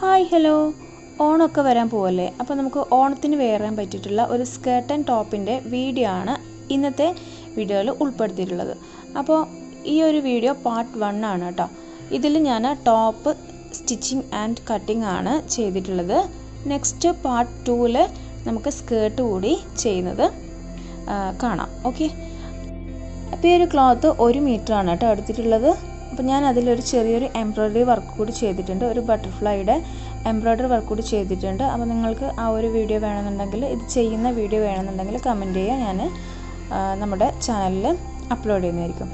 Hi hello. ഓണമൊക്കെ വരാൻ പോവല്ലേ? അപ്പോൾ നമുക്ക് ഓണത്തിന് വേറാൻ പറ്റിയിട്ടുള്ള ഒരു സ്കേർട്ട് ആൻഡ് ടോപ്പിന്റെ വീഡിയോ ആണ് ഇന്നത്തെ വീഡിയോയിൽ ഉൾപ്പെടുത്തിയിട്ടുള്ളത്. അപ്പോൾ ഈ ഒരു വീഡിയോ പാർട്ട് വൺ ആണ് കേട്ടോ. ഇതിൽ ഞാൻ ടോപ്പ് സ്റ്റിച്ചിങ് ആൻഡ് കട്ടിംഗ് ആണ് ചെയ്തിട്ടുള്ളത്. നെക്സ്റ്റ് പാർട്ട് ടൂവിൽ നമുക്ക് സ്കേർട്ട് കൂടി ചെയ്യുന്നത് കാണാം. ഓക്കെ. അപ്പോൾ ഈ ഒരു ക്ലോത്ത് ഒരു ആണ് കേട്ടോ എടുത്തിട്ടുള്ളത്. അപ്പോൾ ഞാൻ അതിലൊരു ചെറിയൊരു എംബ്രോയ്ഡറി വർക്ക് കൂടി ചെയ്തിട്ടുണ്ട്. ഒരു ബട്ടർഫ്ലൈയുടെ എംബ്രോയ്ഡറി വർക്ക് കൂടി ചെയ്തിട്ടുണ്ട്. അപ്പോൾ നിങ്ങൾക്ക് ആ ഒരു വീഡിയോ വേണമെന്നുണ്ടെങ്കിൽ ഇത് ചെയ്യുന്ന വീഡിയോ വേണമെന്നുണ്ടെങ്കിൽ കമന്റ് ചെയ്യുക ഞാൻ നമ്മുടെ ചാനലിൽ അപ്ലോഡ് ചെയ്യുന്നതായിരിക്കും.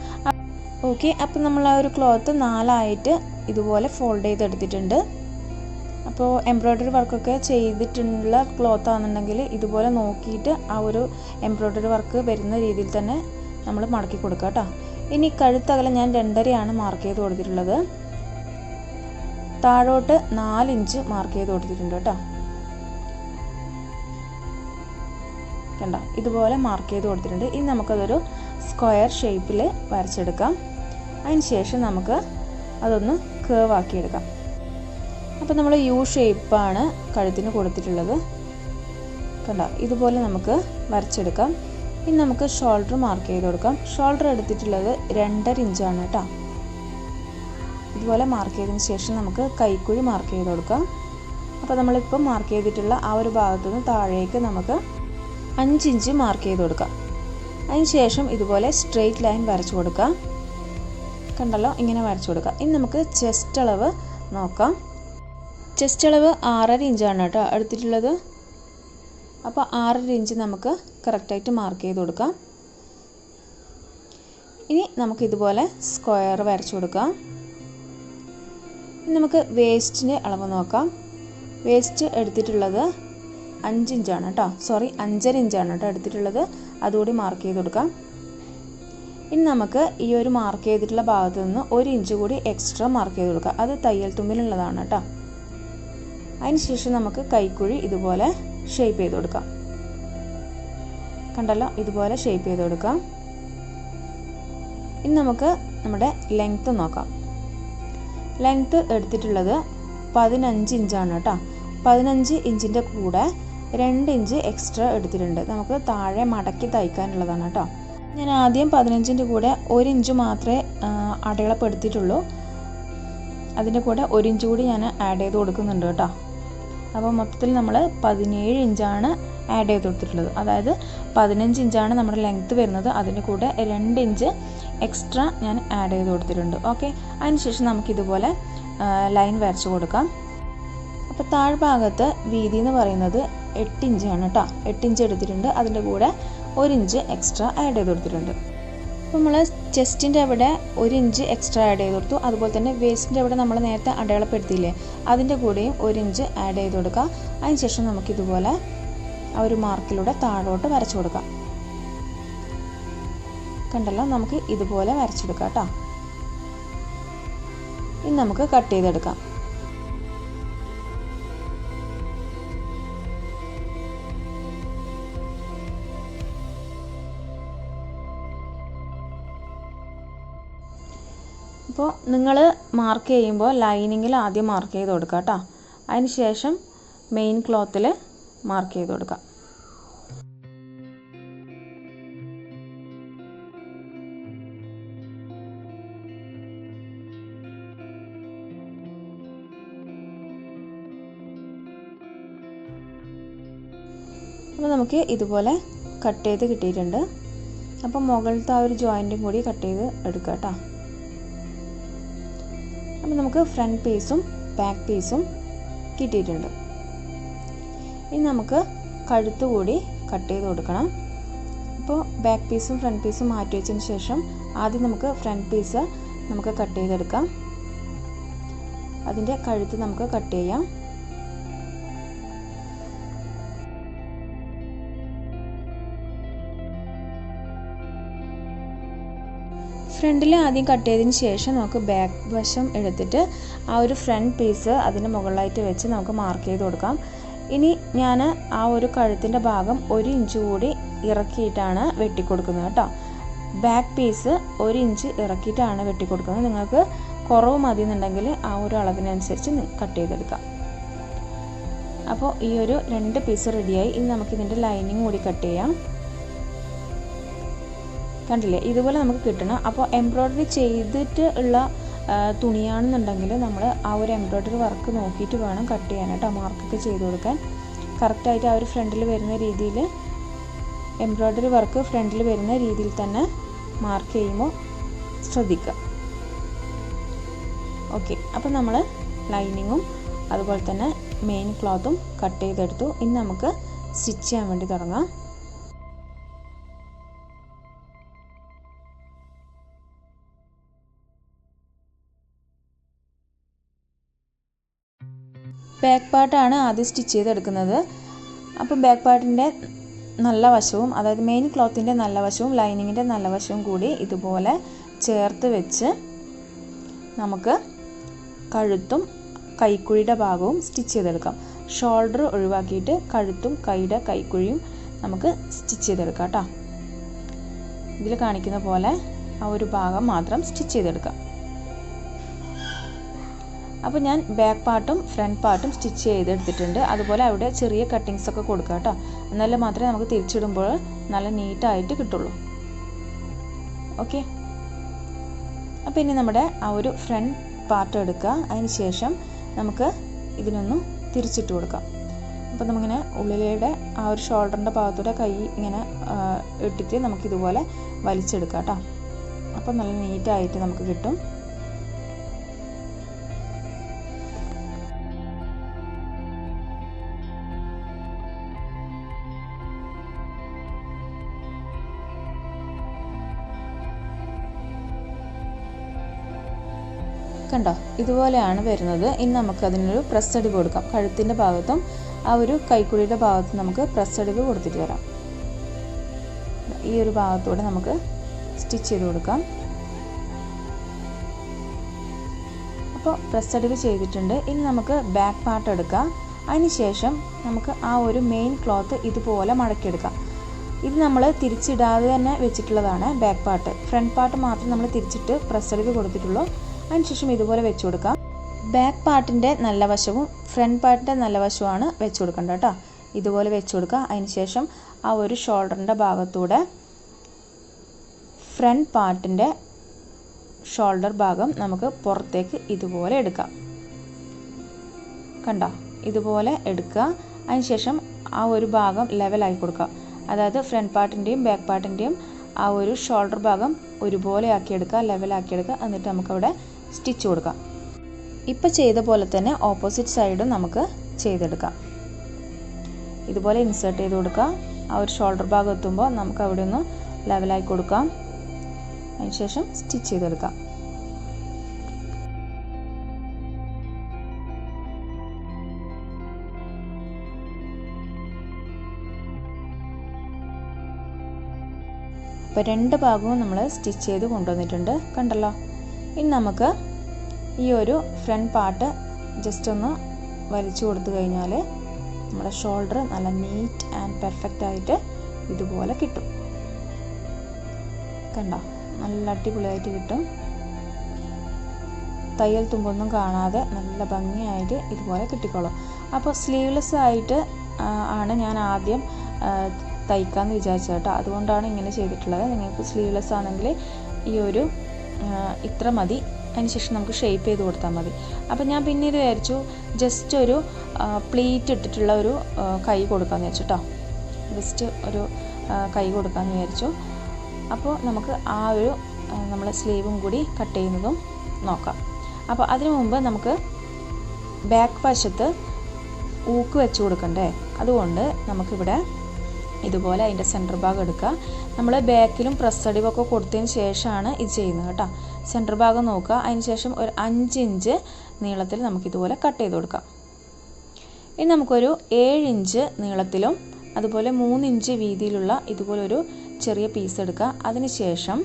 ഓക്കെ അപ്പോൾ നമ്മൾ ആ ഒരു ക്ലോത്ത് നാലായിട്ട് ഇതുപോലെ ഫോൾഡ് ചെയ്തെടുത്തിട്ടുണ്ട്. അപ്പോൾ എംബ്രോയ്ഡറി വർക്കൊക്കെ ചെയ്തിട്ടുള്ള ക്ലോത്ത് ആണെന്നുണ്ടെങ്കിൽ ഇതുപോലെ നോക്കിയിട്ട് ആ ഒരു എംബ്രോയ്ഡറി വർക്ക് വരുന്ന രീതിയിൽ തന്നെ നമ്മൾ മടക്കി കൊടുക്കുക കേട്ടോ ഇനി കഴുത്തകലം ഞാൻ രണ്ടരയാണ് മാർക്ക് ചെയ്ത് കൊടുത്തിട്ടുള്ളത്. താഴോട്ട് നാലിഞ്ച് മാർക്ക് ചെയ്ത് കൊടുത്തിട്ടുണ്ട് കേട്ടോ. കണ്ട? ഇതുപോലെ മാർക്ക് ചെയ്ത് കൊടുത്തിട്ടുണ്ട്. ഇനി നമുക്കതൊരു സ്ക്വയർ ഷേപ്പിൽ വരച്ചെടുക്കാം. ശേഷം നമുക്ക് അതൊന്ന് കേവ് ആക്കിയെടുക്കാം അപ്പോൾ നമ്മൾ യു ഷേപ്പാണ് കഴുത്തിന് കൊടുത്തിട്ടുള്ളത്. കണ്ട? ഇതുപോലെ നമുക്ക് വരച്ചെടുക്കാം. ഇനി നമുക്ക് ഷോൾഡർ മാർക്ക് ചെയ്ത് കൊടുക്കാം. ഷോൾഡർ എടുത്തിട്ടുള്ളത് രണ്ടര ഇഞ്ചാണ് കേട്ടോ. ഇതുപോലെ മാർക്ക് ചെയ്തതിന് ശേഷം നമുക്ക് കൈക്കുഴി മാർക്ക് ചെയ്ത് കൊടുക്കാം. അപ്പോൾ നമ്മളിപ്പോൾ മാർക്ക് ചെയ്തിട്ടുള്ള ആ ഒരു ഭാഗത്തു നിന്ന് താഴേക്ക് നമുക്ക് അഞ്ച് ഇഞ്ച് മാർക്ക് ചെയ്ത് കൊടുക്കാം. അതിന് ശേഷം ഇതുപോലെ സ്ട്രെയിറ്റ് ലൈൻ വരച്ചു കൊടുക്കാം. കണ്ടല്ലോ? ഇങ്ങനെ വരച്ചു കൊടുക്കാം. ഇനി നമുക്ക് ചെസ്റ്റ് അളവ് നോക്കാം. ചെസ്റ്റ് അളവ് ആറര ഇഞ്ചാണ് കേട്ടോ. എടുത്തിട്ടുള്ളത് അപ്പോൾ ആറര ഇഞ്ച് നമുക്ക് കറക്റ്റായിട്ട് മാർക്ക് ചെയ്ത് കൊടുക്കാം. ഇനി നമുക്ക് ഇതുപോലെ സ്ക്വയർ വരച്ചു കൊടുക്കാം. നമുക്ക് വേസ്റ്റിന്റെ അളവ് നോക്കാം. വേസ്റ്റ് എടുത്തിട്ടുള്ളത് അഞ്ച് ഇഞ്ചാണ് കേട്ടോ സോറി അഞ്ചര ഇഞ്ചാണ് കേട്ടോ എടുത്തിട്ടുള്ളത്. അതുകൂടി മാർക്ക് ചെയ്ത് കൊടുക്കാം. ഇനി നമുക്ക് ഈ ഒരു മാർക്ക് ചെയ്തിട്ടുള്ള ഭാഗത്ത് നിന്ന് ഒരു ഇഞ്ച് കൂടി എക്സ്ട്രാ മാർക്ക് ചെയ്ത് കൊടുക്കാം. അത് തയ്യൽ തുമ്പിലുള്ളതാണ് കേട്ടോ അതിനുശേഷം നമുക്ക് കൈക്കുഴി ഇതുപോലെ ഷേപ്പ് ചെയ്ത് കൊടുക്കാം. കണ്ടല്ലോ? ഇതുപോലെ ഷേപ്പ് ചെയ്ത് കൊടുക്കാം. ഇനി നമുക്ക് നമ്മുടെ ലെങ്ത്ത് നോക്കാം. ലെങ്ത്ത് എടുത്തിട്ടുള്ളത് പതിനഞ്ച് ഇഞ്ചാണ് കേട്ടോ. പതിനഞ്ച് ഇഞ്ചിന്റെ കൂടെ രണ്ട് ഇഞ്ച് എക്സ്ട്രാ എടുത്തിട്ടുണ്ട്. നമുക്ക് താഴെ മടക്കി തയ്ക്കാനുള്ളതാണ് കേട്ടോ. ഞാൻ ആദ്യം പതിനഞ്ചിന്റെ കൂടെ ഒരു ഇഞ്ച് മാത്രമേ അടയാളപ്പെടുത്തിയിട്ടുള്ളൂ. അതിന്റെ കൂടെ ഒരു ഇഞ്ച് കൂടി ഞാൻ ആഡ് ചെയ്ത് കൊടുക്കുന്നുണ്ട് കേട്ടോ. അപ്പോൾ മൊത്തത്തിൽ നമ്മൾ പതിനേഴ് ഇഞ്ചാണ് ആഡ് ചെയ്ത് കൊടുത്തിട്ടുള്ളത്. അതായത് പതിനഞ്ച് ഇഞ്ചാണ് നമ്മുടെ ലെങ്ത്ത് വരുന്നത്. അതിന്റെ കൂടെ രണ്ട് ഇഞ്ച് എക്സ്ട്രാ ഞാൻ ആഡ് ചെയ്ത് കൊടുത്തിട്ടുണ്ട്. ഓക്കെ അതിനുശേഷം നമുക്കിതുപോലെ ലൈൻ വരച്ച് കൊടുക്കാം. അപ്പോൾ താഴ്ഭാഗത്ത് വീതി എന്ന് പറയുന്നത് എട്ട് ഇഞ്ചാണ് കേട്ടോ. എട്ട് ഇഞ്ച് എടുത്തിട്ടുണ്ട്. അതിന്റെ കൂടെ ഒരു ഇഞ്ച് എക്സ്ട്രാ ആഡ് ചെയ്ത് കൊടുത്തിട്ടുണ്ട്. അപ്പോൾ നമ്മൾ ചെസ്റ്റിന്റെ അവിടെ ഒരു ഇഞ്ച് എക്സ്ട്രാ ആഡ് ചെയ്ത് കൊടുത്തു. അതുപോലെ തന്നെ വേസ്റ്റിന്റെ അവിടെ നമ്മൾ നേരത്തെ അടയാളപ്പെടുത്തിയില്ലേ അതിന്റെ കൂടെയും ഒരു ഇഞ്ച് ആഡ് ചെയ്ത് കൊടുക്കുക. അതിനുശേഷം നമുക്കിതുപോലെ ആ ഒരു മാർക്കിലൂടെ താഴോട്ട് വരച്ചു കൊടുക്കാം കണ്ടല്ലോ? നമുക്ക് ഇതുപോലെ വരച്ചെടുക്കാം കേട്ടോ. ഇനി നമുക്ക് കട്ട് ചെയ്തെടുക്കാം. അപ്പോൾ നിങ്ങൾ മാർക്ക് ചെയ്യുമ്പോൾ ലൈനിങ്ങിൽ ആദ്യം മാർക്ക് ചെയ്ത് കൊടുക്കുക കേട്ടോ അതിന് ശേഷം മെയിൻ ക്ലോത്തിൽ മാർക്ക് ചെയ്ത് കൊടുക്കുക അപ്പോൾ നമുക്ക് ഇതുപോലെ കട്ട് ചെയ്ത് കിട്ടിയിട്ടുണ്ട്. അപ്പോൾ മുകളിലത്തെ ആ ഒരു ജോയിന്റും കൂടി കട്ട് ചെയ്ത് എടുക്കുക കേട്ടോ അപ്പോൾ നമുക്ക് ഫ്രണ്ട് പീസും ബാക്ക് പീസും കിട്ടിയിട്ടുണ്ട്. ഇനി നമുക്ക് കഴുത്ത് കൂടി കട്ട് ചെയ്ത് കൊടുക്കണം. അപ്പോൾ ബാക്ക് പീസും ഫ്രണ്ട് പീസും മാറ്റി വെച്ചതിന് ശേഷം ആദ്യം നമുക്ക് ഫ്രണ്ട് പീസ് നമുക്ക് കട്ട് ചെയ്തെടുക്കാം. അതിന്റെ കഴുത്ത് നമുക്ക് കട്ട് ചെയ്യാം. ഫ്രണ്ടിൽ ആദ്യം കട്ട് ചെയ്തതിന് ശേഷം നമുക്ക് ബാക്ക് വശം എടുത്തിട്ട് ആ ഒരു ഫ്രണ്ട് പീസ് അതിന് മുകളിലായിട്ട് വെച്ച് നമുക്ക് മാർക്ക് ചെയ്ത് കൊടുക്കാം. ഇനി ഞാൻ ആ ഒരു കഴുത്തിന്റെ ഭാഗം ഒരു ഇഞ്ച് കൂടി ഇറക്കിയിട്ടാണ് വെട്ടിക്കൊടുക്കുന്നത് കേട്ടോ. ബാക്ക് പീസ് ഒരു ഇഞ്ച് ഇറക്കിയിട്ടാണ് വെട്ടിക്കൊടുക്കുന്നത്. നിങ്ങൾക്ക് കുറവ് മതി എന്നുണ്ടെങ്കിൽ ആ ഒരു അളവിനനുസരിച്ച് കട്ട് ചെയ്തെടുക്കാം. അപ്പോൾ ഈ ഒരു രണ്ട് പീസ് റെഡിയായി ഇനി നമുക്കിതിന്റെ ലൈനിങ് കൂടി കട്ട് ചെയ്യാം. കണ്ടില്ലേ? ഇതുപോലെ നമുക്ക് കിട്ടണം. അപ്പോൾ എംബ്രോയ്ഡറി ചെയ്തിട്ട് ഉള്ള തുണിയാണെന്നുണ്ടെങ്കിൽ നമ്മൾ ആ ഒരു എംബ്രോയ്ഡറി വർക്ക് നോക്കിയിട്ട് വേണം കട്ട് ചെയ്യാനായിട്ട് ആ മാർക്കൊക്കെ ചെയ്ത് കൊടുക്കാൻ. കറക്റ്റായിട്ട് ആ ഒരു ഫ്രണ്ടിൽ വരുന്ന രീതിയിൽ എംബ്രോയ്ഡറി വർക്ക് ഫ്രണ്ടിൽ വരുന്ന രീതിയിൽ തന്നെ മാർക്ക് ചെയ്യുമ്പോൾ ശ്രദ്ധിക്കുക. ഓക്കെ അപ്പോൾ നമ്മൾ ലൈനിങ്ങും അതുപോലെ തന്നെ മെയിൻ ക്ലോത്തും കട്ട് ചെയ്തെടുത്തു. ഇനി നമുക്ക് സ്റ്റിച്ച് ചെയ്യാൻ വേണ്ടി തുടങ്ങാം. ബാക്ക് പാർട്ടാണ് ആദ്യം സ്റ്റിച്ച് ചെയ്തെടുക്കുന്നത്. അപ്പോൾ ബാക്ക് പാർട്ടിന്റെ നല്ല വശവും അതായത് മെയിൻ ക്ലോത്തിന്റെ നല്ല വശവും ലൈനിങ്ങിന്റെ നല്ല വശവും കൂടി ഇതുപോലെ ചേർത്ത് വെച്ച് നമുക്ക് കഴുത്തും കൈക്കുഴിയുടെ ഭാഗവും സ്റ്റിച്ച് ചെയ്തെടുക്കാം. ഷോൾഡർ ഒഴിവാക്കിയിട്ട് കഴുത്തും കൈയുടെ കൈക്കുഴിയും നമുക്ക് സ്റ്റിച്ച് ചെയ്തെടുക്കാം കേട്ടോ. ഇതിൽ കാണിക്കുന്ന പോലെ ആ ഒരു ഭാഗം മാത്രം സ്റ്റിച്ച് ചെയ്തെടുക്കാം. അപ്പോൾ ഞാൻ ബാക്ക് പാർട്ടും ഫ്രണ്ട് പാർട്ടും സ്റ്റിച്ച് ചെയ്തെടുത്തിട്ടുണ്ട്. അതുപോലെ അവിടെ ചെറിയ കട്ടിങ്സ് ഒക്കെ കൊടുക്കുക കേട്ടോ. എന്നാലും മാത്രമേ നമുക്ക് തിരിച്ചിടുമ്പോൾ നല്ല നീറ്റായിട്ട് കിട്ടുള്ളൂ. ഓക്കെ അപ്പോൾ ഇനി നമ്മുടെ ആ ഒരു ഫ്രണ്ട് പാർട്ട് എടുക്കുക. അതിന് ശേഷം നമുക്ക് ഇതിനൊന്നും തിരിച്ചിട്ട് കൊടുക്കാം. അപ്പോൾ നമുക്കിങ്ങനെ ഉള്ളിലയുടെ ആ ഒരു ഷോൾഡറിന്റെ ഭാഗത്തൂടെ കൈ ഇങ്ങനെ ഇട്ടിട്ട് നമുക്കിതുപോലെ വലിച്ചെടുക്കാം കേട്ടോ. അപ്പോൾ നല്ല നീറ്റായിട്ട് നമുക്ക് കിട്ടും. ഇതുപോലെയാണ് വരുന്നത്. ഇനി നമുക്ക് അതിനൊരു പ്രസ് അടിവ് കൊടുക്കാം. കഴുത്തിന്റെ ഭാഗത്തും ആ ഒരു കൈക്കുഴിയുടെ ഭാഗത്തും നമുക്ക് പ്രസ് അടിവ് കൊടുത്തിട്ട് വരാം. ഈ ഒരു ഭാഗത്തൂടെ നമുക്ക് സ്റ്റിച്ച് ചെയ്ത് കൊടുക്കാം. അപ്പോൾ പ്രസ് അടിവ് ചെയ്തിട്ടുണ്ട്. ഇനി നമുക്ക് ബാക്ക് പാർട്ട് എടുക്കാം. അതിനുശേഷം നമുക്ക് ആ ഒരു മെയിൻ ക്ലോത്ത് ഇതുപോലെ മടക്കിയെടുക്കാം. ഇത് നമ്മൾ തിരിച്ചിടാതെ തന്നെ വെച്ചിട്ടുള്ളതാണ് ബാക്ക് പാർട്ട് ഫ്രണ്ട് പാർട്ട് മാത്രം നമ്മൾ തിരിച്ചിട്ട് പ്രസ് അടിവ് കൊടുത്തിട്ടുള്ളൂ. അതിനുശേഷം ഇതുപോലെ വെച്ച് കൊടുക്കാം. ബാക്ക് പാർട്ടിന്റെ നല്ല വശവും ഫ്രണ്ട് പാർട്ടിന്റെ നല്ല വശവുമാണ് വെച്ച് കൊടുക്കേണ്ടത് കേട്ടോ. ഇതുപോലെ വെച്ച് കൊടുക്കുക. അതിനുശേഷം ആ ഒരു ഷോൾഡറിന്റെ ഭാഗത്തൂടെ ഫ്രണ്ട് പാർട്ടിന്റെ ഷോൾഡർ ഭാഗം നമുക്ക് പുറത്തേക്ക് ഇതുപോലെ എടുക്കാം. കണ്ടോ? ഇതുപോലെ എടുക്കുക. അതിനുശേഷം ആ ഒരു ഭാഗം ലെവലാക്കി കൊടുക്കുക. അതായത് ഫ്രണ്ട് പാർട്ടിന്റെയും ബാക്ക് പാർട്ടിന്റെയും ആ ഒരു ഷോൾഡർ ഭാഗം ഒരുപോലെ ആക്കിയെടുക്കുക ലെവലാക്കിയെടുക്കുക എന്നിട്ട് നമുക്കവിടെ സ്റ്റിച്ച് കൊടുക്കാം. ഇപ്പോൾ ചെയ്ത പോലെ തന്നെ ഓപ്പോസിറ്റ് സൈഡും നമുക്ക് ചെയ്തെടുക്കാം. ഇതുപോലെ ഇൻസേർട്ട് ചെയ്ത് കൊടുക്കാം. ആ ഒരു ഷോൾഡർ ഭാഗം എത്തുമ്പോൾ നമുക്ക് അവിടെ ഒന്ന് ലെവലായി കൊടുക്കാം. അതിനുശേഷം സ്റ്റിച്ച് ചെയ്തെടുക്കാം. അപ്പോൾ രണ്ട് ഭാഗവും നമ്മൾ സ്റ്റിച്ച് ചെയ്ത് കൊണ്ടുവന്നിട്ടുണ്ട്. കണ്ടല്ലോ? ഇനി നമുക്ക് ഈ ഒരു ഫ്രണ്ട് പാർട്ട് ജസ്റ്റ് ഒന്ന് വലിച്ചു കൊടുത്തു കഴിഞ്ഞാൽ നമ്മുടെ ഷോൾഡർ നല്ല നീറ്റ് ആൻഡ് പെർഫെക്റ്റ് ആയിട്ട് ഇതുപോലെ കിട്ടും. കണ്ടോ? നല്ല അടിപൊളിയായിട്ട് കിട്ടും. തയ്യൽ തുമ്പൊന്നും കാണാതെ നല്ല ഭംഗിയായിട്ട് ഇതുപോലെ കിട്ടിക്കോളും. അപ്പോൾ സ്ലീവ്ലെസ് ആയിട്ട് ആണ് ഞാൻ ആദ്യം തയ്ക്കാമെന്ന് വിചാരിച്ചത് കേട്ടോ. അതുകൊണ്ടാണ് ഇങ്ങനെ ചെയ്തിട്ടുള്ളത്. നിങ്ങൾക്ക് സ്ലീവ്ലെസ് ആണെങ്കിൽ ഈ ഒരു ഇത്ര മതി. അതിനുശേഷം നമുക്ക് ഷേപ്പ് ചെയ്ത് കൊടുത്താൽ മതി. അപ്പോൾ ഞാൻ പിന്നീട് വിചാരിച്ചു ജസ്റ്റ് ഒരു പ്ലേറ്റ് ഇട്ടിട്ടുള്ള ഒരു കൈ കൊടുക്കാമെന്ന് വെച്ചു കേട്ടോ ജസ്റ്റ് ഒരു കൈ കൊടുക്കാമെന്ന് വിചാരിച്ചു. അപ്പോൾ നമുക്ക് ആ ഒരു നമ്മൾ സ്ലീവും കൂടി കട്ട് ചെയ്യുന്നതും നോക്കാം. അപ്പോൾ അതിനു മുമ്പ് നമുക്ക് ബാക്ക് വശത്ത് ഊക്ക് വെച്ച് കൊടുക്കണ്ടേ? അതുകൊണ്ട് നമുക്കിവിടെ ഇതുപോലെ അതിന്റെ സെന്റർ ഭാഗം എടുക്കുക. നമ്മൾ ബാക്കിലും പ്രസ് അടിവൊക്കെ കൊടുത്തതിന് ശേഷമാണ് ഇത് ചെയ്യുന്നത് കേട്ടോ. സെന്റർ ഭാഗം നോക്കുക. അതിന് ശേഷം ഒരു അഞ്ച് ഇഞ്ച് നീളത്തിൽ നമുക്കിതുപോലെ കട്ട് ചെയ്ത് കൊടുക്കാം. ഇനി നമുക്കൊരു ഏഴ് ഇഞ്ച് നീളത്തിലും അതുപോലെ മൂന്ന് ഇഞ്ച് വീതിയിലുള്ള ഇതുപോലൊരു ചെറിയ പീസ് എടുക്കുക. അതിന് ശേഷം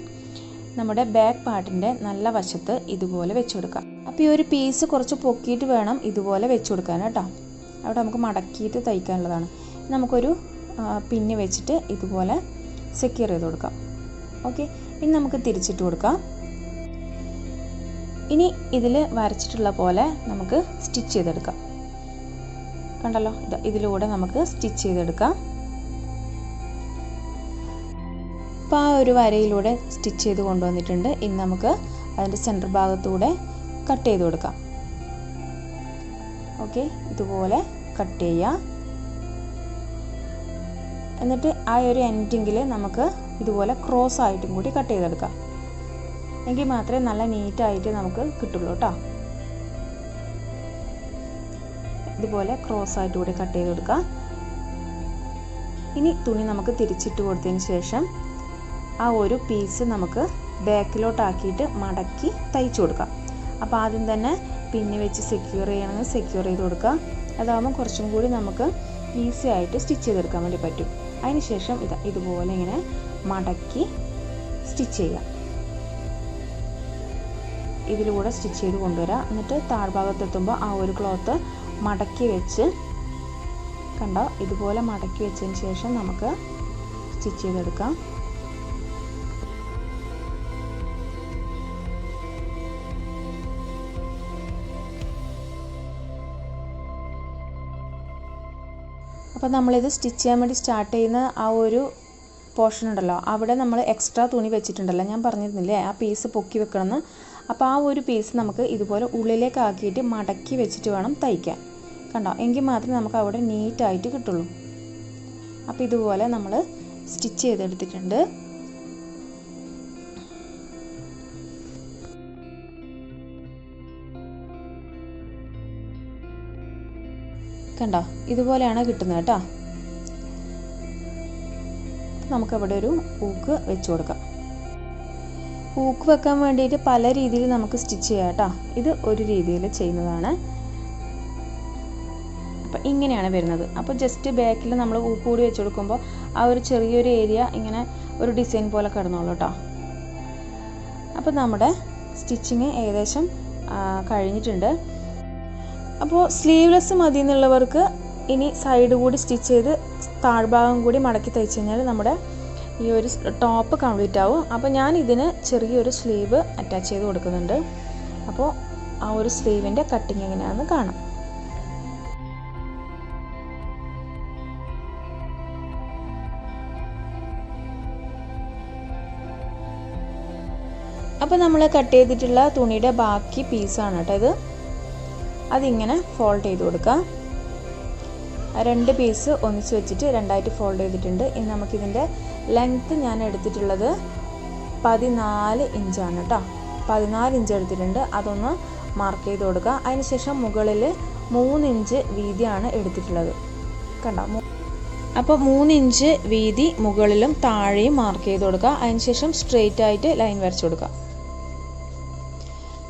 നമ്മുടെ ബാക്ക് പാർട്ടിന്റെ നല്ല വശത്ത് ഇതുപോലെ വെച്ച് കൊടുക്കാം അപ്പോൾ ഈ ഒരു പീസ് കുറച്ച് പൊക്കിയിട്ട് വേണം ഇതുപോലെ വെച്ച് കൊടുക്കാൻ കേട്ടോ. അവിടെ നമുക്ക് മടക്കിയിട്ട് തയ്ക്കാനുള്ളതാണ്. നമുക്കൊരു പിന്നി വെച്ചിട്ട് ഇതുപോലെ സെക്യൂർ ചെയ്ത് കൊടുക്കാം. ഓക്കെ ഇനി നമുക്ക് തിരിച്ചിട്ട് കൊടുക്കാം. ഇനി ഇതിൽ വരച്ചിട്ടുള്ള പോലെ നമുക്ക് സ്റ്റിച്ച് ചെയ്തെടുക്കാം. കണ്ടല്ലോ? ഇത് ഇതിലൂടെ നമുക്ക് സ്റ്റിച്ച് ചെയ്തെടുക്കാം. അപ്പോൾ ആ ഒരു വരയിലൂടെ സ്റ്റിച്ച് ചെയ്ത് കൊണ്ടുവന്നിട്ടുണ്ട്. ഇനി നമുക്ക് അതിന്റെ സെന്റർ ഭാഗത്തൂടെ കട്ട് ചെയ്ത് കൊടുക്കാം. ഓക്കെ ഇതുപോലെ കട്ട് ചെയ്യുക എന്നിട്ട് ആ ഒരു എൻഡിങ്ങിൽ നമുക്ക് ഇതുപോലെ ക്രോസ് ആയിട്ടും കൂടി കട്ട് ചെയ്തെടുക്കാം. എങ്കിൽ മാത്രമേ നല്ല നീറ്റായിട്ട് നമുക്ക് കിട്ടുള്ളൂ കേട്ടോ ഇതുപോലെ ക്രോസ് ആയിട്ട് കൂടി കട്ട് ചെയ്തെടുക്കാം. ഇനി തുണി നമുക്ക് തിരിച്ചിട്ട് കൊടുത്തതിന് ശേഷം ആ ഒരു പീസ് നമുക്ക് ബാക്കിലോട്ടാക്കിയിട്ട് മടക്കി തയ്ച്ചു കൊടുക്കാം. അപ്പോൾ ആദ്യം തന്നെ പിന്നെ വെച്ച് സെക്യൂർ ചെയ്യണമെങ്കിൽ സെക്യൂർ ചെയ്ത് കൊടുക്കുക അതാകുമ്പോൾ കുറച്ചും കൂടി നമുക്ക് ഈസി ആയിട്ട് സ്റ്റിച്ച് ചെയ്തെടുക്കാൻ വേണ്ടി പറ്റും. അതിനുശേഷം ശേഷം ഇതാ ഇതുപോലെ ഇങ്ങനെ മടക്കി സ്റ്റിച്ച് ചെയ്യുക ഇതിലൂടെ സ്റ്റിച്ച് ചെയ്ത് കൊണ്ടുവരാം. എന്നിട്ട് താഴ്ഭാഗത്തെത്തുമ്പോൾ ആ ഒരു ക്ലോത്ത് മടക്കി വെച്ച് കണ്ടോ? ഇതുപോലെ മടക്കി വെച്ചതിന് ശേഷം നമുക്ക് സ്റ്റിച്ച് ചെയ്തെടുക്കാം. അപ്പോൾ നമ്മളിത് സ്റ്റിച്ച് ചെയ്യാൻ വേണ്ടി സ്റ്റാർട്ട് ചെയ്യുന്ന ആ ഒരു പോർഷൻ ഉണ്ടല്ലോ അവിടെ നമ്മൾ എക്സ്ട്രാ തുണി വെച്ചിട്ടുണ്ടല്ലോ ഞാൻ പറഞ്ഞിരുന്നില്ലേ ആ പീസ് പൊക്കി വെക്കണമെന്ന്. അപ്പോൾ ആ ഒരു പീസ് നമുക്ക് ഇതുപോലെ ഉള്ളിലേക്കാക്കിയിട്ട് മടക്കി വെച്ചിട്ട് വേണം തയ്ക്കാൻ. കണ്ടോ? എങ്കിൽ മാത്രമേ നമുക്ക് അവിടെ നീറ്റായിട്ട് കിട്ടുള്ളൂ. അപ്പോൾ ഇതുപോലെ നമ്മൾ സ്റ്റിച്ച് ചെയ്തെടുത്തിട്ടുണ്ട്. കണ്ടോ. ഇതുപോലെയാണ് കിട്ടുന്നത് കേട്ടോ. നമുക്കവിടെ ഒരു ഊക്ക് വെച്ച് കൊടുക്കാം. ഊക്ക് വെക്കാൻ വേണ്ടിയിട്ട് പല രീതിയിൽ നമുക്ക് സ്റ്റിച്ച് ചെയ്യാം കേട്ടോ. ഇത് ഒരു രീതിയിൽ ചെയ്യുന്നതാണ്. അപ്പം ഇങ്ങനെയാണ് വരുന്നത്. അപ്പോൾ ജസ്റ്റ് ബാക്കിൽ നമ്മൾ ഊക്ക് കൂടി വെച്ച് കൊടുക്കുമ്പോൾ ആ ഒരു ചെറിയൊരു ഏരിയ ഇങ്ങനെ ഒരു ഡിസൈൻ പോലെ കിടന്നോളൂ കേട്ടോ. അപ്പോൾ നമ്മുടെ സ്റ്റിച്ചിങ് ഏകദേശം കഴിഞ്ഞിട്ടുണ്ട്. അപ്പോൾ സ്ലീവ്ലെസ് മതി എന്നുള്ളവർക്ക് ഇനി സൈഡ് കൂടി സ്റ്റിച്ച് ചെയ്ത് താഴ്ഭാഗം കൂടി മടക്കി തയ്ച്ച് കഴിഞ്ഞാൽ നമ്മുടെ ഈ ഒരു ടോപ്പ് കംപ്ലീറ്റ് ആവും. അപ്പോൾ ഞാൻ ഇതിന് ചെറിയൊരു സ്ലീവ് അറ്റാച്ച് ചെയ്ത് കൊടുക്കുന്നുണ്ട്. അപ്പോൾ ആ ഒരു സ്ലീവിന്റെ കട്ടിങ് എങ്ങനെയാണെന്ന് കാണാം. അപ്പോൾ നമ്മൾ കട്ട് ചെയ്തിട്ടുള്ള തുണിയുടെ ബാക്കി പീസാണ് കേട്ടോ ഇത്. അതിങ്ങനെ ഫോൾഡ് ചെയ്ത് കൊടുക്കുക. രണ്ട് പീസ് ഒന്നിച്ച് വെച്ചിട്ട് രണ്ടായിട്ട് ഫോൾഡ് ചെയ്തിട്ടുണ്ട്. ഇനി നമുക്കിതിന്റെ ലെങ്ത്ത് ഞാൻ എടുത്തിട്ടുള്ളത് പതിനാല് ഇഞ്ചാണ് കേട്ടോ. പതിനാല് ഇഞ്ച് എടുത്തിട്ടുണ്ട്. അതൊന്ന് മാർക്ക് ചെയ്ത് കൊടുക്കുക. അതിനുശേഷം മുകളിൽ മൂന്ന് ഇഞ്ച് വീതിയാണ് എടുത്തിട്ടുള്ളത്. കണ്ടോ? അപ്പോൾ മൂന്ന് ഇഞ്ച് വീതി മുകളിലും താഴെയും മാർക്ക് ചെയ്ത് കൊടുക്കുക. അതിനുശേഷം സ്ട്രെയിറ്റ് ആയിട്ട് ലൈൻ വരച്ചു കൊടുക്കുക.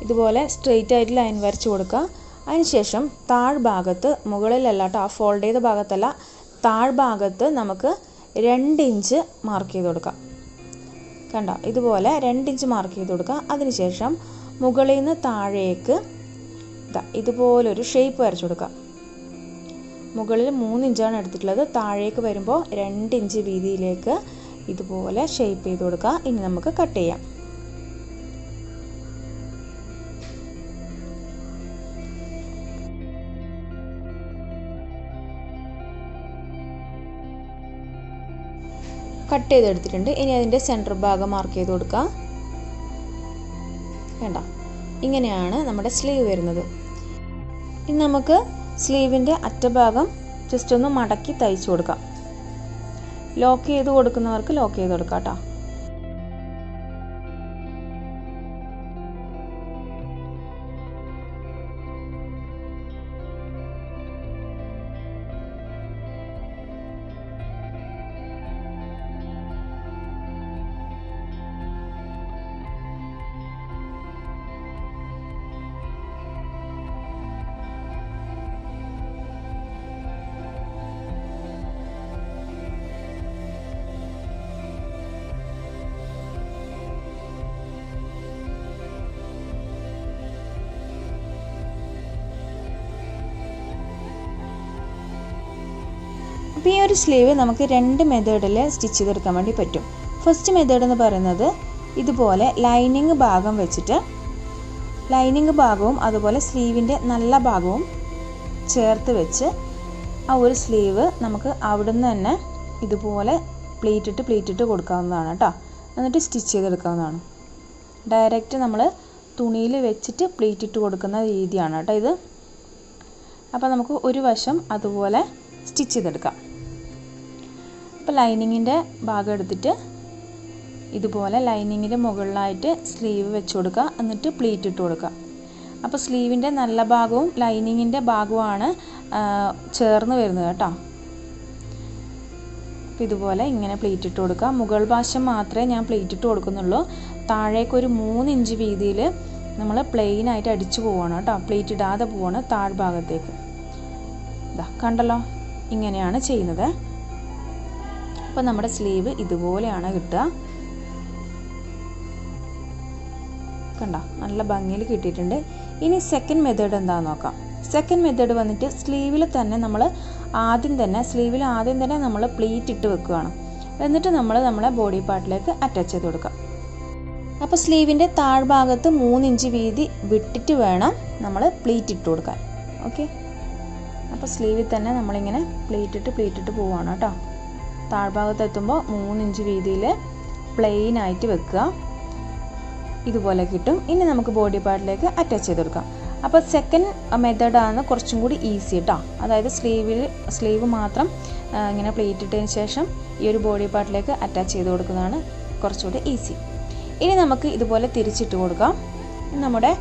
ഇതുപോലെ സ്ട്രെയിറ്റ് ആയിട്ട് ലൈൻ വരച്ചു കൊടുക്കുക. അതിനുശേഷം താഴ്ഭാഗത്ത് മുകളിലല്ല കേട്ടോ ആ ഫോൾഡ് ചെയ്ത ഭാഗത്തല്ല താഴ്ഭാഗത്ത് നമുക്ക് രണ്ട് ഇഞ്ച് മാർക്ക് ചെയ്ത് കൊടുക്കാം. കണ്ടോ? ഇതുപോലെ രണ്ട് ഇഞ്ച് മാർക്ക് ചെയ്ത് കൊടുക്കുക അതിനുശേഷം മുകളിൽ നിന്ന് താഴേക്ക് ഇതാ ഇതുപോലൊരു ഷേപ്പ് വരച്ചു കൊടുക്കുക മുകളിൽ മൂന്ന് ഇഞ്ചാണ് എടുത്തിട്ടുള്ളത്. താഴേക്ക് വരുമ്പോൾ രണ്ട് ഇഞ്ച് വീതിയിലേക്ക് ഇതുപോലെ ഷേപ്പ് ചെയ്ത് കൊടുക്കുക ഇനി നമുക്ക് കട്ട് ചെയ്യാം. കട്ട് ചെയ്തെടുത്തിട്ടുണ്ട്. ഇനി അതിന്റെ സെന്റർ ഭാഗം മാർക്ക് ചെയ്ത് കൊടുക്കുക വേണ്ട ഇങ്ങനെയാണ് നമ്മുടെ സ്ലീവ് വരുന്നത്. ഇനി നമുക്ക് സ്ലീവിന്റെ അറ്റഭാഗം ജസ്റ്റ് ഒന്ന് മടക്കി തയ്ച്ചു കൊടുക്കാം. ലോക്ക് ചെയ്ത് കൊടുക്കുന്നവർക്ക് ലോക്ക് ചെയ്ത് കൊടുക്കാം കേട്ടോ. അപ്പോൾ ഈ ഒരു സ്ലീവ് നമുക്ക് രണ്ട് മെത്തേഡിൽ സ്റ്റിച്ച് ചെയ്തെടുക്കാൻ വേണ്ടി പറ്റും. ഫസ്റ്റ് മെത്തേഡ് എന്ന് പറയുന്നത് ഇതുപോലെ ലൈനിങ് ഭാഗം വെച്ചിട്ട് ലൈനിങ് ഭാഗവും അതുപോലെ സ്ലീവിന്റെ നല്ല ഭാഗവും ചേർത്ത് വെച്ച് ആ ഒരു സ്ലീവ് നമുക്ക് അവിടുന്ന് തന്നെ ഇതുപോലെ പ്ലീറ്റിട്ട് പ്ലീറ്റിട്ട് കൊടുക്കാവുന്നതാണ് കേട്ടോ എന്നിട്ട് സ്റ്റിച്ച് ചെയ്തെടുക്കാവുന്നതാണ്. ഡയറക്റ്റ് നമ്മൾ തുണിയിൽ വെച്ചിട്ട് പ്ലീറ്റിട്ട് കൊടുക്കുന്ന രീതിയാണ് കേട്ടോ ഇത്. അപ്പോൾ നമുക്ക് ഒരു വശം അതുപോലെ സ്റ്റിച്ച് ചെയ്തെടുക്കാം. അപ്പോൾ ലൈനിങ്ങിന്റെ ഭാഗം എടുത്തിട്ട് ഇതുപോലെ ലൈനിങ്ങിന്റെ മുകളിലായിട്ട് സ്ലീവ് വെച്ച് കൊടുക്കുക. എന്നിട്ട് പ്ലീറ്റ് ഇട്ട് കൊടുക്കുക. അപ്പോൾ സ്ലീവിന്റെ നല്ല ഭാഗവും ലൈനിങ്ങിന്റെ ഭാഗവുമാണ് ചേർന്ന് വരുന്നത് കേട്ടോ. അപ്പോൾ ഇതുപോലെ ഇങ്ങനെ പ്ലീറ്റ് ഇട്ട് കൊടുക്കുക. മുകൾ വശം മാത്രമേ ഞാൻ പ്ലീറ്റ് ഇട്ട് കൊടുക്കുന്നുള്ളൂ. താഴേക്ക് ഒരു മൂന്ന് ഇഞ്ച് വീതിയിൽ നമ്മൾ പ്ലെയിൻ ആയിട്ട് അടിച്ചു പോവാണ് കേട്ടോ. പ്ലീറ്റ് ഇടാതെ പോവാണ് താഴ്ഭാഗത്തേക്ക് ഇതാ കണ്ടല്ലോ? ഇങ്ങനെയാണ് ചെയ്യുന്നത്. അപ്പോൾ നമ്മുടെ സ്ലീവ് ഇതുപോലെയാണ് കിട്ടുക. കണ്ട? നല്ല ഭംഗിയിൽ കിട്ടിയിട്ടുണ്ട്. ഇനി സെക്കൻഡ് മെത്തേഡ് എന്താണെന്ന് നോക്കാം. സെക്കൻഡ് മെത്തേഡ് വന്നിട്ട് സ്ലീവിൽ തന്നെ നമ്മൾ ആദ്യം തന്നെ സ്ലീവിൽ ആദ്യം തന്നെ നമ്മൾ പ്ലീറ്റ് ഇട്ട് വെക്കുകയാണ്. എന്നിട്ട് നമ്മൾ നമ്മളെ ബോഡി പാർട്ടിലേക്ക് അറ്റാച്ച് ചെയ്ത് കൊടുക്കാം. അപ്പോൾ സ്ലീവിന്റെ താഴ്ഭാഗത്ത് മൂന്നിഞ്ച് വീതി വിട്ടിട്ട് വേണം നമ്മൾ പ്ലീറ്റ് ഇട്ട് കൊടുക്കാൻ. ഓക്കെ അപ്പോൾ സ്ലീവിൽ തന്നെ നമ്മളിങ്ങനെ പ്ലീറ്റിട്ട് പ്ലീറ്റിട്ട് പോവുകയാണ് കേട്ടോ. താഴ്ഭാഗത്ത് എത്തുമ്പോൾ മൂന്നിഞ്ച് വീതിയിൽ പ്ലെയിൻ ആയിട്ട് വെക്കുക. ഇതുപോലെ കിട്ടും. ഇനി നമുക്ക് ബോഡി പാർട്ടിലേക്ക് അറ്റാച്ച് ചെയ്ത് കൊടുക്കാം. അപ്പോൾ സെക്കൻഡ് മെത്തേഡാണ് കുറച്ചും കൂടി ഈസി കേട്ടോ അതായത് സ്ലീവിൽ സ്ലീവ് മാത്രം ഇങ്ങനെ പ്ലേറ്റ് ഇട്ടതിന് ശേഷം ഈ ഒരു ബോഡി പാർട്ടിലേക്ക് അറ്റാച്ച് ചെയ്ത് കൊടുക്കുന്നതാണ് കുറച്ചുകൂടി ഈസി ഇനി നമുക്ക് ഇതുപോലെ തിരിച്ചിട്ട് കൊടുക്കാം. നമ്മുടെ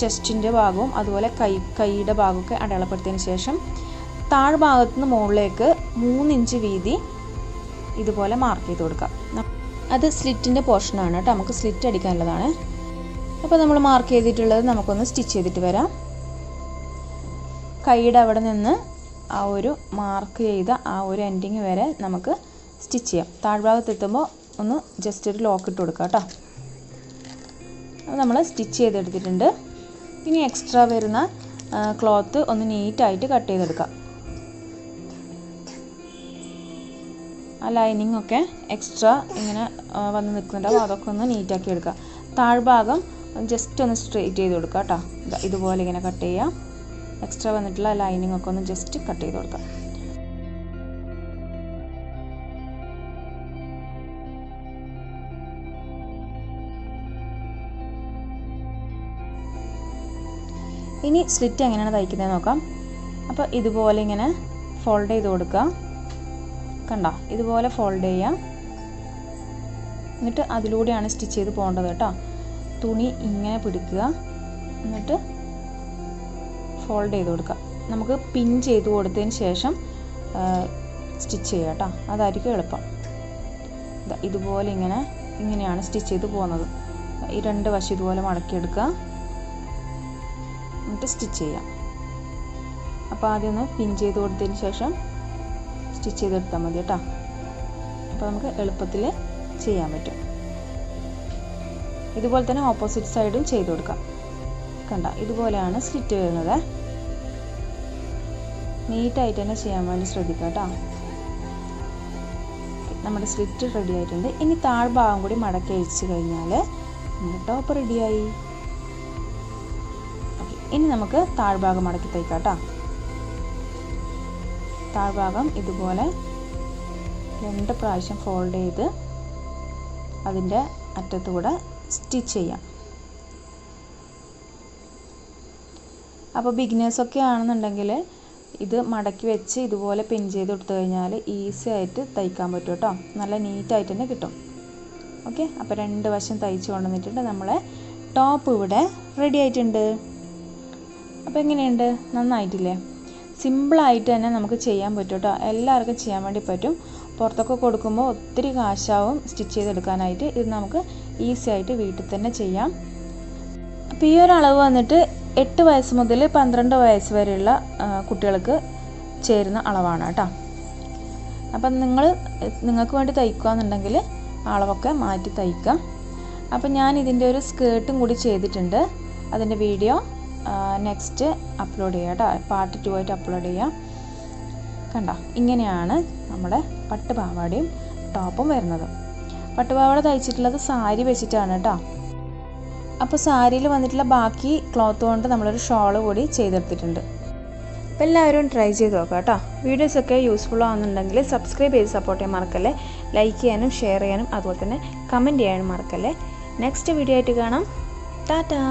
ചെസ്റ്റിന്റെ ഭാഗവും അതുപോലെ കൈ കൈയുടെ ഭാഗമൊക്കെ അടയാളപ്പെടുത്തിയതിന് ശേഷം താഴ്ഭാഗത്തു നിന്ന് മുകളിലേക്ക് മൂന്നിഞ്ച് വീതി ഇതുപോലെ മാർക്ക് ചെയ്ത് കൊടുക്കാം. അത് സ്ലിറ്റിന്റെ പോർഷനാണ് കേട്ടോ. നമുക്ക് സ്ലിറ്റ് അടിക്കാനുള്ളതാണ്. അപ്പോൾ നമ്മൾ മാർക്ക് ചെയ്തിട്ടുള്ളത് നമുക്കൊന്ന് സ്റ്റിച്ച് ചെയ്തിട്ട് വരാം. കൈയുടെ അവിടെ നിന്ന് ആ ഒരു മാർക്ക് ചെയ്ത ആ ഒരു എൻഡിങ് വരെ നമുക്ക് സ്റ്റിച്ച് ചെയ്യാം. താഴ്ഭാഗത്ത് എത്തുമ്പോൾ ഒന്ന് ജസ്റ്റ് ഒരു ലോക്ക് ഇട്ട് കൊടുക്കുക കേട്ടോ. അത് നമ്മൾ സ്റ്റിച്ച് ചെയ്തെടുത്തിട്ടുണ്ട്. ഇനി എക്സ്ട്രാ വരുന്ന ക്ലോത്ത് ഒന്ന് നീറ്റായിട്ട് കട്ട് ചെയ്തെടുക്കാം. ലൈനിങ് ഒക്കെ എക്സ്ട്രാ ഇങ്ങനെ വന്ന് നിൽക്കുന്നുണ്ടാവും. അതൊക്കെ ഒന്ന് നീറ്റാക്കി എടുക്കുക. താഴ്ഭാഗം ജസ്റ്റ് ഒന്ന് സ്ട്രെയിറ്റ് ചെയ്ത് കൊടുക്കുക കേട്ടോ. ഇതുപോലെ ഇങ്ങനെ കട്ട് ചെയ്യുക. എക്സ്ട്രാ വന്നിട്ടുള്ള ലൈനിങ് ഒക്കെ ഒന്ന് ജസ്റ്റ് കട്ട് ചെയ്ത് കൊടുക്കുക. ഇനി സ്ലിറ്റ് എങ്ങനെയാണ് തയ്ക്കുന്നത് നോക്കാം. അപ്പോൾ ഇതുപോലെ ഇങ്ങനെ ഫോൾഡ് ചെയ്ത് കൊടുക്കുക. കണ്ട? ഇതുപോലെ ഫോൾഡ് ചെയ്യാം. എന്നിട്ട് അതിലൂടെയാണ് സ്റ്റിച്ച് ചെയ്ത് പോകേണ്ടത് കേട്ടോ. തുണി ഇങ്ങനെ പിടിക്കുക. എന്നിട്ട് ഫോൾഡ് ചെയ്ത് കൊടുക്കുക. നമുക്ക് പിൻ ചെയ്ത് കൊടുത്തതിന് ശേഷം സ്റ്റിച്ച് ചെയ്യുക കേട്ടോ. അതായിരിക്കും എളുപ്പം. ഇതുപോലെ ഇങ്ങനെ ഇങ്ങനെയാണ് സ്റ്റിച്ച് ചെയ്ത് പോകുന്നത്. ഈ രണ്ട് വശം ഇതുപോലെ മടക്കിയെടുക്കുക. എന്നിട്ട് സ്റ്റിച്ച് ചെയ്യാം. അപ്പോൾ ആദ്യം ഒന്ന് പിൻ ചെയ്ത് കൊടുത്തതിന് ശേഷം സ്റ്റിച്ച് ചെയ്തെടുത്താൽ മതി കേട്ടോ. അപ്പോൾ നമുക്ക് എളുപ്പത്തിൽ ചെയ്യാൻ പറ്റും. ഇതുപോലെ തന്നെ ഓപ്പോസിറ്റ് സൈഡും ചെയ്ത് കൊടുക്കാം. കണ്ട ഇതുപോലെയാണ് സ്ലിറ്റ് വരുന്നത്. നീറ്റായിട്ട് തന്നെ ചെയ്യാൻ വേണ്ടി ശ്രദ്ധിക്കുക കേട്ടോ. നമ്മുടെ സ്ലിറ്റ് റെഡി ആയിട്ടുണ്ട്. ഇനി താഴ്ഭാഗം കൂടി മടക്കി അഴിച്ച് കഴിഞ്ഞാൽ നമ്മുടെ ടോപ്പ് റെഡിയായി ഓക്കെ ഇനി നമുക്ക് താഴ്ഭാഗം മടക്കി തയ്ക്കാം കേട്ടോ. താഴ്ഭാഗം ഇതുപോലെ രണ്ട് പ്രാവശ്യം ഫോൾഡ് ചെയ്ത് അതിന്റെ അറ്റത്തുകൂടെ സ്റ്റിച്ച് ചെയ്യാം. അപ്പോൾ ബിഗിനേഴ്സൊക്കെ ആണെന്നുണ്ടെങ്കിൽ ഇത് മടക്കി വെച്ച് ഇതുപോലെ പിൻ ചെയ്ത് കൊടുത്തു കഴിഞ്ഞാൽ ഈസി ആയിട്ട് തയ്ക്കാൻ പറ്റും കേട്ടോ. നല്ല നീറ്റായിട്ട് തന്നെ കിട്ടും. ഓക്കെ അപ്പോൾ രണ്ട് വശം തയ്ച്ച് കൊണ്ടുവന്നിട്ടുണ്ട്. നമ്മളെ ടോപ്പ് ഇവിടെ റെഡി ആയിട്ടുണ്ട്. അപ്പോൾ എങ്ങനെയുണ്ട്? നന്നായിട്ടില്ലേ? സിമ്പിളായിട്ട് തന്നെ നമുക്ക് ചെയ്യാൻ പറ്റും കേട്ടോ. എല്ലാവർക്കും ചെയ്യാൻ വേണ്ടി പറ്റും. പുറത്തൊക്കെ കൊടുക്കുമ്പോൾ ഒത്തിരി കാശാവും സ്റ്റിച്ച് ചെയ്തെടുക്കാനായിട്ട്. ഇത് നമുക്ക് ഈസി ആയിട്ട് വീട്ടിൽ തന്നെ ചെയ്യാം. അപ്പോൾ ഈ ഒരു അളവ് വന്നിട്ട് എട്ട് വയസ്സ് മുതൽ പന്ത്രണ്ട് വയസ്സ് വരെയുള്ള കുട്ടികൾക്ക് ചേരുന്ന അളവാണ് കേട്ടോ. അപ്പം നിങ്ങൾ നിങ്ങൾക്ക് വേണ്ടി തയ്ക്കുകയെന്നുണ്ടെങ്കിൽ അളവൊക്കെ മാറ്റി തയ്ക്കാം അപ്പം ഞാൻ ഇതിന്റെ ഒരു സ്കേർട്ടും കൂടി ചെയ്തിട്ടുണ്ട്. അതിന്റെ വീഡിയോ നെക്സ്റ്റ് അപ്ലോഡ് ചെയ്യാം കേട്ടോ പാർട്ട് ടു ആയിട്ട് അപ്ലോഡ് ചെയ്യാം കണ്ട? ഇങ്ങനെയാണ് നമ്മുടെ പട്ടുപാവാടയും ടോപ്പും വരുന്നത്. പട്ടുപാവാട തയ്ച്ചിട്ടുള്ളത് സാരി വെച്ചിട്ടാണ് കേട്ടോ അപ്പോൾ സാരിയിൽ വന്നിട്ടുള്ള ബാക്കി ക്ലോത്ത് കൊണ്ട് നമ്മളൊരു ഷോൾ കൂടി ചെയ്തെടുത്തിട്ടുണ്ട്. അപ്പോൾ എല്ലാവരും ട്രൈ ചെയ്ത് നോക്കാം കേട്ടോ വീഡിയോസൊക്കെ യൂസ്ഫുൾ ആവുന്നുണ്ടെങ്കിൽ സബ്സ്ക്രൈബ് ചെയ്ത് സപ്പോർട്ട് ചെയ്യാൻ മറക്കല്ലേ? ലൈക്ക് ചെയ്യാനും ഷെയർ ചെയ്യാനും അതുപോലെ തന്നെ കമന്റ് ചെയ്യാനും മറക്കല്ലേ? നെക്സ്റ്റ് വീഡിയോ ആയിട്ട് കാണാം. ടാറ്റാ